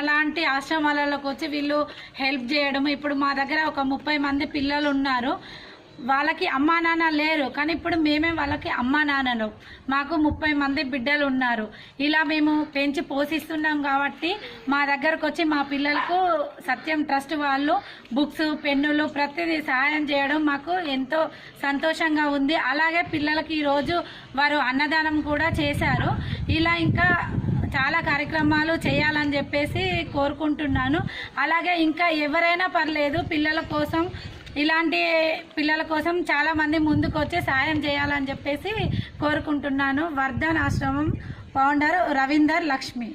అలాంటి ఆశ్రమాలలోకి వచ్చి వీళ్ళు హెల్ప్ చేయడం. ఇప్పుడు మా దగ్గర ఒక ముప్పై మంది పిల్లలు ఉన్నారు. వాళ్ళకి అమ్మా నాన్న లేరు. కానీ ఇప్పుడు మేమే వాళ్ళకి అమ్మా నాన్నలు. మాకు ముప్పై మంది బిడ్డలు ఉన్నారు. ఇలా మేము పెంచి పోషిస్తున్నాం కాబట్టి మా దగ్గరకు వచ్చి మా పిల్లలకు సత్యం ట్రస్ట్ వాళ్ళు బుక్స్ పెన్నులు ప్రతిదీ సహాయం చేయడం మాకు ఎంతో సంతోషంగా ఉంది. అలాగే పిల్లలకి ఈరోజు వారు అన్నదానం కూడా చేశారు. ఇలా ఇంకా చాలా కార్యక్రమాలు చేయాలని చెప్పేసి కోరుకుంటున్నాను. అలాగే ఇంకా ఎవరైనా పర్లేదు పిల్లల కోసం ఇలాంటి పిల్లల కోసం చాలా మంది ముందుకు వచ్చి సాయం చేయాలని చెప్పేసి కోరుకుంటున్నాను. వర్ధన్ ఆశ్రమం ఫౌండర్ రవీందర్ లక్ష్మి.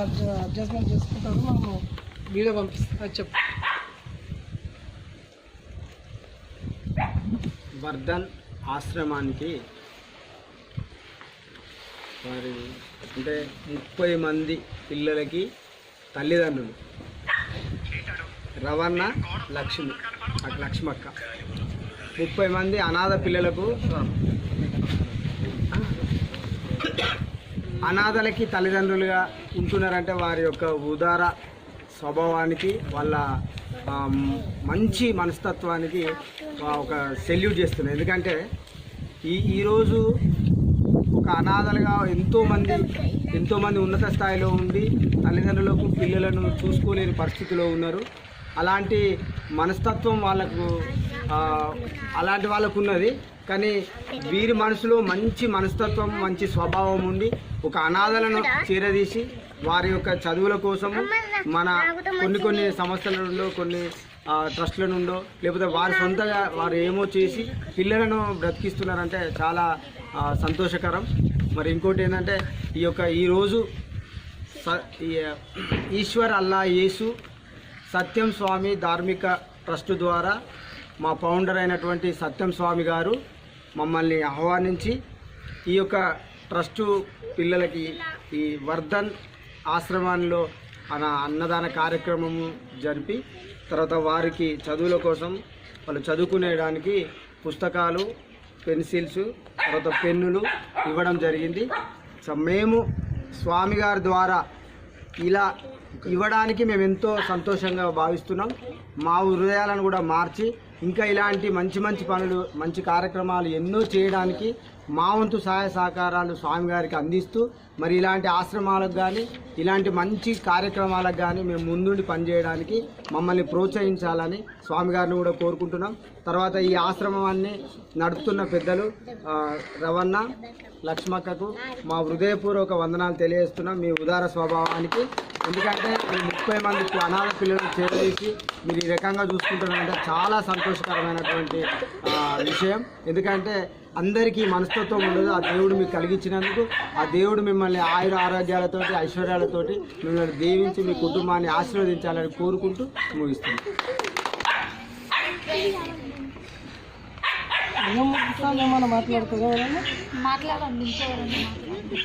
అడ్జస్ట్మెంట్ మనము వీడియో చెప్పు. వర్ధన్ ఆశ్రమానికి మరి అంటే ముప్పై మంది పిల్లలకి తల్లిదండ్రులు. రవణ లక్ష్మి లక్ష్మక్క. ముప్పై మంది అనాథ పిల్లలకు అనాథలకి తల్లిదండ్రులుగా ఉంటున్నారంటే వారి యొక్క ఉదార స్వభావానికి వాళ్ళ మంచి మనస్తత్వానికి ఒక సెల్యూట్ చేస్తున్నాయి ఎందుకంటే ఈ ఈరోజు ఒక అనాథలుగా ఎంతోమంది ఎంతోమంది ఉన్నత స్థాయిలో ఉండి తల్లిదండ్రులకు పిల్లలను చూసుకోలేని పరిస్థితిలో ఉన్నారు. అలాంటి మనస్తత్వం వాళ్ళకు అలాంటి వాళ్ళకు ఉన్నది. కానీ వీరి మనసులో మంచి మనస్తత్వం మంచి స్వభావం ఉండి ఒక అనాథలను చేరదీసి వారి యొక్క చదువుల కోసము మన కొన్ని కొన్ని సంస్థలలో కొన్ని ట్రస్ట్ల నుండో లేకపోతే వారి సొంతగా వారు ఏమో చేసి పిల్లలను బ్రతికిస్తున్నారంటే చాలా సంతోషకరం. మరి ఇంకోటి ఏంటంటే ఈ యొక్క ఈరోజు స- ఈ- ఈశ్వర్ అల్లా యేసు సత్యం స్వామి ధార్మిక ట్రస్ట్ ద్వారా మా ఫౌండర్ అయినటువంటి సత్యం స్వామి గారు మమ్మల్ని ఆహ్వానించి ఈ యొక్క ట్రస్టు పిల్లలకి ఈ వర్ధన్ ఆశ్రమంలో అన్నదాన కార్యక్రమము జరిపి తర్వాత వారికి చదువుల కోసం వాళ్ళు చదువుకునేడానికి పుస్తకాలు పెన్సిల్స్ తర్వాత పెన్నులు ఇవ్వడం జరిగింది. సో మేము స్వామి గారి ద్వారా ఇలా ఇవ్వడానికి మేము ఎంతో సంతోషంగా భావిస్తున్నాం. మా హృదయాలను కూడా మార్చి ఇంకా ఇలాంటి మంచి మంచి పనులు మంచి కార్యక్రమాలు ఎన్నో చేయడానికి మా వంతు సహాయ సహకారాలు స్వామి గారికి అందిస్తూ మరి ఇలాంటి ఆశ్రమాలకు కానీ ఇలాంటి మంచి కార్యక్రమాలకు కానీ మేము ముందుండి పనిచేయడానికి మమ్మల్ని ప్రోత్సహించాలని స్వామి గారిని కూడా కోరుకుంటున్నాం. తర్వాత ఈ ఆశ్రమాన్ని నడుపుతున్న పెద్దలు రవణ లక్ష్మక్కకు మా హృదయపూర్వక వందనాలు తెలియజేస్తున్నాం. మీ ఉదార స్వభావానికి ఎందుకంటే ఈ ముప్పై మంది అనాథ పిల్లలు చేరదీసి మీరు ఈ రకంగా చూసుకుంటున్నారంటే చాలా సంతోషకరమైనటువంటి ఆ, విషయం. ఎందుకంటే అందరికీ మనస్తత్వం ఉండదు. ఆ దేవుడు మీకు కలిగించినందుకు ఆ దేవుడు మిమ్మల్ని ఆయుర ఆరోగ్యాలతోటి ఐశ్వర్యాలతోటి మిమ్మల్ని దీవించి మీ కుటుంబాన్ని ఆశీర్వదించాలని కోరుకుంటూ ఏమన్నా మాట్లాడుతుందా మాట్లాడండి.